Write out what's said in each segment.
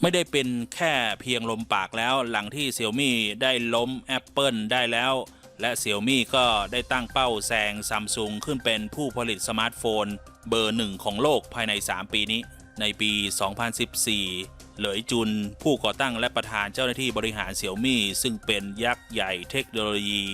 ไม่ได้เป็นแค่เพียงลมปากแล้วหลังที่ Xiaomi ได้ล้ม Apple ได้แล้ว และ Xiaomi ก็ได้ตั้งเป้าแซงซัมซุงขึ้นเป็นผู้ผลิตสมาร์ทโฟน เบอร์หนึ่งของโลกภายใน 3 ปีนี้ ในปี 2014 เหลยจุน ผู้ก่อตั้งและประธานเจ้าหน้าที่บริหารเสี่ยมี่ซึ่งเป็นยักษ์ใหญ่เทคโนโลยี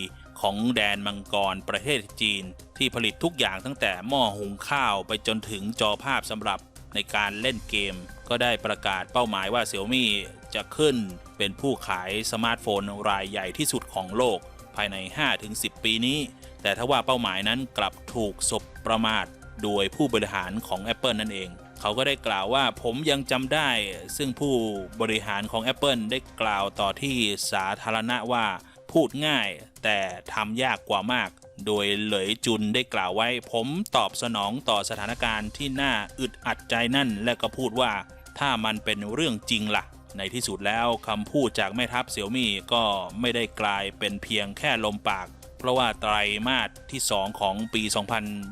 ของแดนมังกรประเทศจีน ที่ผลิตทุกอย่างตั้งแต่หม้อหุงข้าวไปจนถึงจอภาพสำหรับ ในการเล่นเกม ก็ได้ประกาศเป้าหมายว่าเสี่ยมี่จะขึ้นเป็นผู้ขายสมาร์ทโฟนรายใหญ่ที่สุดของโลกภายใน 5-10 ปีนี้ แต่ถ้าว่าเป้าหมายนั้นกลับถูกสบประมาทโดยผู้บริหารของ Apple นั่นเอง เขาก็ได้กล่าวว่าผมยังจำได้ ซึ่งผู้บริหารของ Apple ได้กล่าวต่อที่สาธารณะว่า พูดง่าย แต่ทำยากกว่ามาก โดยเหลยจุนได้กล่าวไว้ ผมตอบสนองต่อสถานการณ์ที่น่าอึดอัดใจนั่น และก็พูดว่าถ้ามันเป็นเรื่องจริงล่ะ ในที่สุดแล้วคำพูดจากแม่ทัพเสี่ยวมี่ก็ไม่ได้กลายเป็นเพียงแค่ลมปาก เพราะว่าไตรมาสที่ 2 ของปี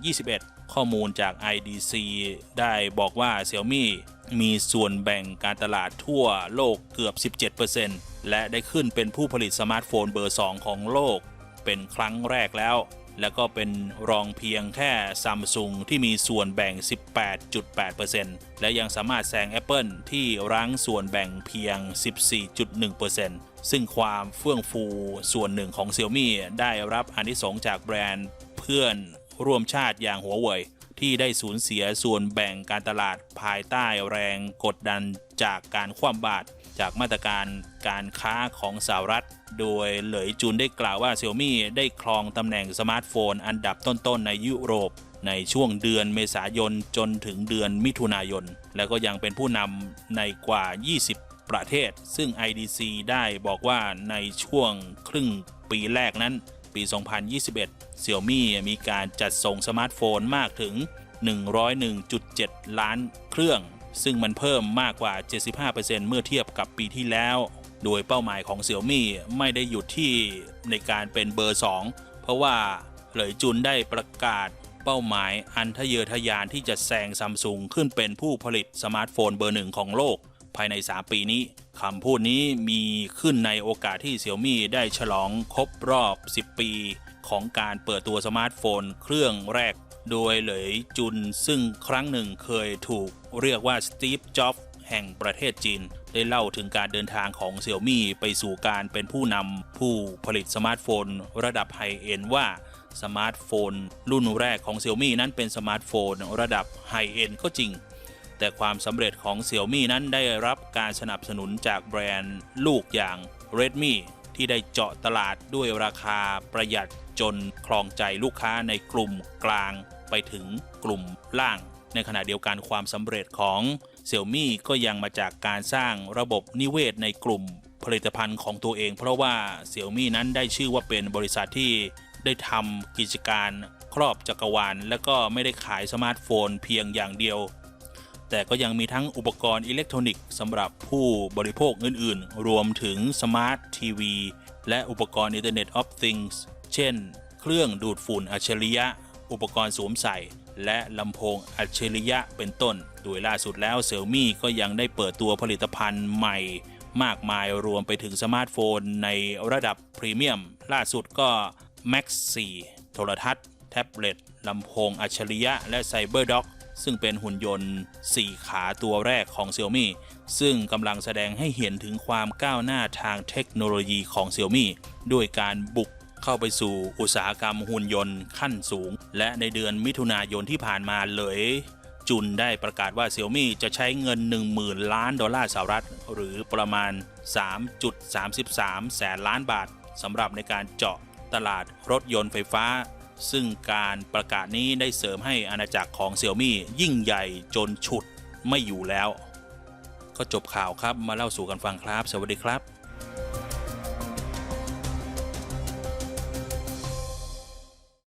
2021 ข้อมูลจาก IDC ได้บอกว่า Xiaomi มี มีส่วนแบ่งการตลาดทั่วโลกเกือบ 17%และได้ขึ้นเป็นผู้ผลิตสมาร์ทโฟนเบอร์ 2 ของโลก เป็นครั้งแรกแล้ว แล้วก็เป็นรองเพียงแค่ซัมซุงที่มีส่วนแบ่ง 18.8%และยังสามารถแซง Apple ที่รั้งส่วนแบ่งเพียง 14.1%ซึ่งความเฟื่องฟูส่วนหนึ่งของ Xiaomi ได้รับอนิสงส์จากแบรนด์เพื่อนร่วมชาติอย่างหัวเว่ย ที่ได้สูญเสียส่วนแบ่งการตลาดภายใต้แรงกดดันจากการคว่ำบาตรจากมาตรการการค้าของสหรัฐ โดยเหลยจุนได้กล่าวว่า Xiaomi ได้ครองตำแหน่งสมาร์ทโฟนอันดับต้นๆในยุโรป ในช่วงเดือนเมษายนจนถึงเดือนมิถุนายน และก็ยังเป็นผู้นำในกว่า 20 ประเทศ ซึ่ง IDC ได้บอกว่าในช่วงครึ่งปีแรกนั้น ปี 2021 Xiaomi มีการจัดส่งสมาร์ทโฟนมากถึง 101.7 ล้านเครื่อง ซึ่งมันเพิ่มมากกว่า 75%เมื่อเทียบกับปีที่แล้ว โดยเป้าหมายของ Xiaomi ไม่ได้หยุดที่ในการเป็นเบอร์ 2 เพราะว่าเหลยจุนได้ประกาศเป้าหมายอันทะเยอทะยานที่จะแซงซัมซุงขึ้นเป็นผู้ผลิตสมาร์ทโฟนเบอร์หนึ่งของโลก ภายใน 3 ปีนี้ คำพูดนี้มีขึ้นในโอกาสที่ Xiaomi ได้ฉลองครบรอบ 10 ปี ของการเปิดตัวสมาร์ทโฟนเครื่องแรก โดยเหลยจุนซึ่งครั้งหนึ่งเคยถูกเรียกว่าสตีฟจ็อบส์แห่งประเทศจีน ได้เล่าถึงการเดินทางของ Xiaomi ไปสู่การเป็นผู้นำผู้ผลิตสมาร์ทโฟน ระดับไฮเอ็นว่าสมาร์ทโฟน รุ่นแรกของ Xiaomi นั้นเป็นสมาร์ทโฟน ระดับไฮเอ็นก็จริง แต่ความสำเร็จของ Xiaomi นั้นได้รับการสนับสนุนจากแบรนด์ลูกอย่าง Redmi ที่ได้เจาะตลาดด้วยราคาประหยัดจนครองใจลูกค้าในกลุ่มกลางไปถึงกลุ่มล่าง ในขณะเดียวกันความสำเร็จของ Xiaomi ก็ยังมาจากการสร้างระบบนิเวศในกลุ่มผลิตภัณฑ์ของตัวเอง เพราะว่า Xiaomi นั้นได้ชื่อว่าเป็นบริษัทที่ได้ทำกิจการครอบจักรวาล และก็ไม่ได้ขายสมาร์ทโฟนเพียงอย่างเดียว แต่ก็ยังมีทั้งอุปกรณ์อิเล็กทรอนิกส์สำหรับผู้บริโภคอื่นๆ รวมถึงสมาร์ททีวีและอุปกรณ์ Internet of Things เช่น เครื่องดูดฝุ่นอัจฉริยะ อุปกรณ์สวมใส่ และลำโพงอัจฉริยะเป็นต้น โดยล่าสุดแล้ว Xiaomi ก็ยังได้เปิดตัวผลิตภัณฑ์ใหม่ มากมายรวมไปถึงสมาร์ทโฟนในระดับพรีเมียม ล่าสุดก็ Max 4 โทรทัศน์ แท็บเล็ตลำโพงอัจฉริยะ และไซึ่งเป็นหุ่นยนต์ 4 ขาตัวแรกของ Xiaomi ซึ่งกำลังแสดงให้เห็นถึงความก้าวหน้าทางเทคโนโลยีของ Xiaomi ด้วยการบุกเข้าไปสู่อุตสาหกรรมหุ่นยนต์ขั้นสูง และในเดือนมิถุนายนที่ผ่านมาเลยจุนได้ประกาศว่า Xiaomi จะใช้เงิน 10,000 ล้านดอลลาร์สหรัฐ หรือประมาณ 3.33 แสนล้านบาทสำหรับในการเจาะตลาดรถยนต์ไฟฟ้า ซึ่งการประกาศนี้ได้เสริมให้อาณาจักรของเซี่ยมี่ยิ่งใหญ่จนฉุดไม่อยู่แล้ว ก็จบข่าวครับมาเล่าสู่กันฟังครับ สวัสดีครับ